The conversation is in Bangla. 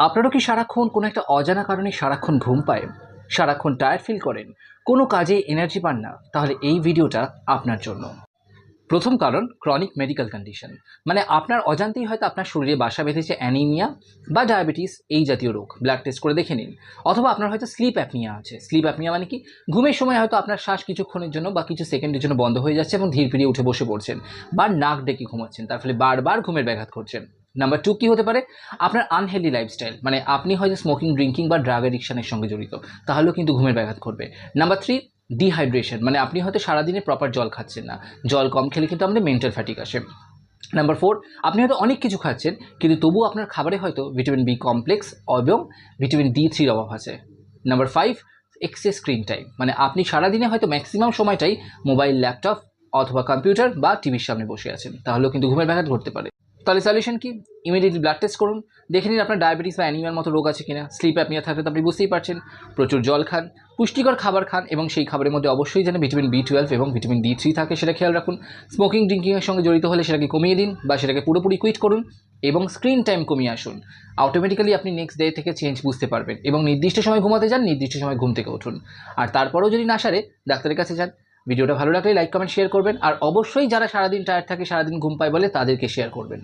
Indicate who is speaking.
Speaker 1: আপনারও কি সারাক্ষণ কোনো একটা অজানা কারণে সারাক্ষণ ঘুম পায়? সারাক্ষণ টায়ার্ড ফিল করেন? কোনো কাজে এনার্জি পান না? তাহলে এই ভিডিওটা আপনার জন্য। প্রথম কারণ ক্রনিক মেডিকেল কন্ডিশন মানে আপনার অজান্তেই হয়তো আপনার শরীরে বাসা বেঁধেছে অ্যানিমিয়া বা ডায়াবেটিস এই জাতীয় রোগ। ব্লাড টেস্ট করে দেখে নিন। অথবা আপনার হয়তো স্লিপ অ্যাপনিয়া আছে। স্লিপ অ্যাপনিয়া মানে কি? ঘুমের সময় হয়তো আপনার শ্বাস কিছুক্ষণের জন্য বা কিছু সেকেন্ডের জন্য বন্ধ হয়ে যাচ্ছে এবং ধীর ফিরিয়ে উঠে বসে পড়ছেন বা নাক ডেকে ঘুমাচ্ছেন। তার ফলে বারবার ঘুমের ব্যাঘাত করছেন নাম্বার টু কী হতে পারে? আপনার আনহেলদি লাইফস্টাইল মানে আপনি হয়তো স্মোকিং ড্রিঙ্কিং বা ড্রাগ অ্যাডিকশনের সঙ্গে জড়িত, তাহলেও কিন্তু ঘুমের ব্যাঘাত করবে নাম্বার থ্রি ডিহাইড্রেশন মানে আপনি হয়তো সারাদিনে প্রপার জল খাচ্ছেন না। জল কম খেলে কিন্তু আমাদের মেন্টাল ফ্যাটিক আসে। নাম্বার ফোর আপনি হয়তো অনেক কিছু খাচ্ছেন, কিন্তু তবুও আপনার খাবারে হয়তো ভিটামিন বি কমপ্লেক্স এবং ভিটামিন ডি থ্রির অভাব আছে। Number five excess screen time মানে আপনি সারাদিনে হয়তো ম্যাক্সিমাম সময়টাই মোবাইল ল্যাপটপ অথবা কম্পিউটার বা টিভির সামনে বসে আছেন, তাহলেও কিন্তু ঘুমের ব্যাঘাত ঘটতে পারে। তাহলে সলিউশন কি? ইমিডিয়েটলি ব্লাড টেস্ট করুন। দেখে নিন আপনার ডায়াবেটিস বা অ্যানিমিয়ার মতো রোগ আছে কিনা। স্লিপ অ্যাপনিয়া থাকলে তো আপনি বুঝতেই পারছেন। প্রচুর জল খান, পুষ্টিকর খাবার খান এবং সেই খাবারের মধ্যে অবশ্যই যেন ভিটামিন বি টুয়েলভ এবং ভিটামিন ডি থ্রি থাকে সেটা খেয়াল রাখুন। স্মোকিং ড্রিঙ্কিংয়ের সঙ্গে জড়িত হলে সেটাকে কমিয়ে দিন বা সেটাকে পুরোপুরি কুইট করুন এবং স্ক্রিন টাইম কমিয়ে আসুন। অটোমেটিক্যালি আপনি নেক্সট ডে থেকে চেঞ্জ বুঝতে পারবেন এবং নির্দিষ্ট সময় ঘুমাতে যান, নির্দিষ্ট সময় ঘুম থেকে উঠুন। আর তারপরেও যদি না সারে, ডাক্তারের কাছে যান। ভিডিওটা ভালো লাগলে লাইক কমেন্ট শেয়ার করবেন। আর অবশ্যই যারা সারাদিন টায়ার থাকে, সারাদিন ঘুম পায় বলে তাদেরকে শেয়ার করবেন।